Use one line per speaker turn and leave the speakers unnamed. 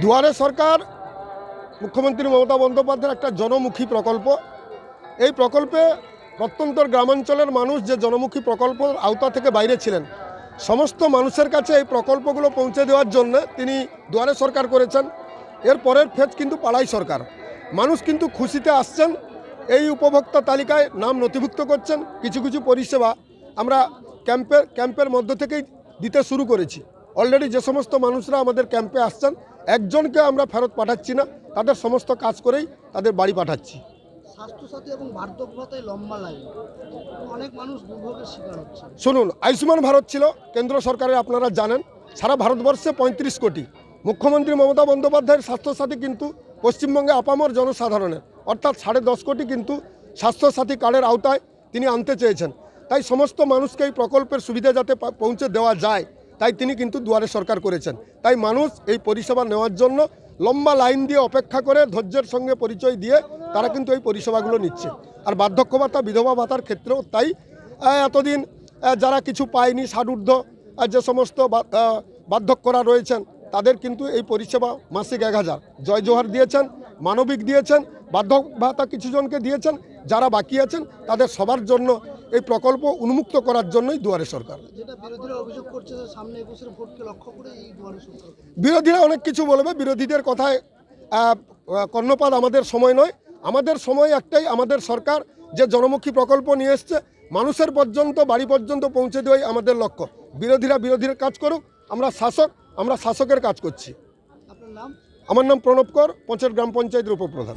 দুয়ারে সরকার
মুখ্যমন্ত্রী মমতা বন্দ্যোপাধ্যায়ের একটা জনমুখী প্রকল্প। এই প্রকল্পে প্রত্যন্তর গ্রামাঞ্চলের মানুষ যে জনমুখী প্রকল্প আওতা থেকে বাইরে ছিলেন, সমস্ত মানুষের কাছে এই প্রকল্পগুলো পৌঁছে দেওয়ার জন্য তিনি দুয়ারে সরকার করেছেন। এর পরের ফেজ কিন্তু পাড়াই সরকার। মানুষ কিন্তু খুশিতে আসছেন, এই উপভোক্তা তালিকায় নাম নথিভুক্ত করছেন, কিছু কিছু পরিষেবা আমরা ক্যাম্পের ক্যাম্পের মধ্য থেকেই দিতে শুরু করেছি। অলরেডি যে সমস্ত মানুষরা আমাদের ক্যাম্পে আসছেন একজনকে আমরা ফেরত পাঠাচ্ছি না তাদের সমস্ত কাজ করেই তাদের বাড়ি পাঠাচ্ছি।
স্বাস্থ্যসাথী এবং বার্ধক্য ভাতায় লম্বা লাইন। অনেক মানুষ দুর্ভোগের শিকার হচ্ছে।
শুনুন আয়ুষ্মান ভারত ছিল কেন্দ্র সরকারের আপনারা জানেন সারা ভারতবর্ষে পঁয়ত্রিশ কোটি। মুখ্যমন্ত্রী মমতা বন্দ্যোপাধ্যায়ের স্বাস্থ্যসাথী কিন্তু পশ্চিমবঙ্গে আপামর জনসাধারণের। অর্থাৎ সাড়ে দশ কোটি কিন্তু স্বাস্থ্যসাথী কার্ডের আওতায় তিনি আনতে চেয়েছেন। তাই সমস্ত মানুষকে এই প্রকল্পের সুবিধা যাতে পৌঁছে দেওয়া যায় তাই তিনি কিন্তু দুয়ারে সরকার করেছেন। তাই মানুষ এই পরিষেবা নেওয়ার জন্য লম্বা লাইন দিয়ে অপেক্ষা করে ধৈর্যের সঙ্গে পরিচয় দিয়ে তারা কিন্তু এই পরিষেবাগুলো নিচ্ছে। আর বার্ধক্য ভাতা বিধবা ভাতার ক্ষেত্রেও তাই। এতদিন যারা কিছু পায়নি ষাটঊর্ধ্ব আহ, যে সমস্ত বার্ধক্যরা রয়েছেন তাদের কিন্তু এই পরিষেবা মাসিক এক হাজার। জয় জোহার দিয়েছেন মানবিক দিয়েছেন বার্ধক্য ভাতা কিছু জনকে দিয়েছেন যারা বাকি আছেন তাদের সবার জন্য এই প্রকল্প উন্মুক্ত করার জন্যই দুয়ারে সরকার।
বিরোধীরা
অনেক কিছু বলবে বিরোধীদের কথায় কর্ণপাত আমাদের সময় নয়। আমাদের সময় একটাই আমাদের সরকার যে জনমুখী প্রকল্প নিয়ে এসছে মানুষের পর্যন্ত বাড়ি পর্যন্ত পৌঁছে দেওয়াই আমাদের লক্ষ্য। বিরোধীরা বিরোধীর কাজ করুক আমরা শাসক আমরা শাসকের কাজ করছি। আমার নাম প্রণব কর পঞ্চায়েত গ্রাম পঞ্চায়েতের উপপ্রধান।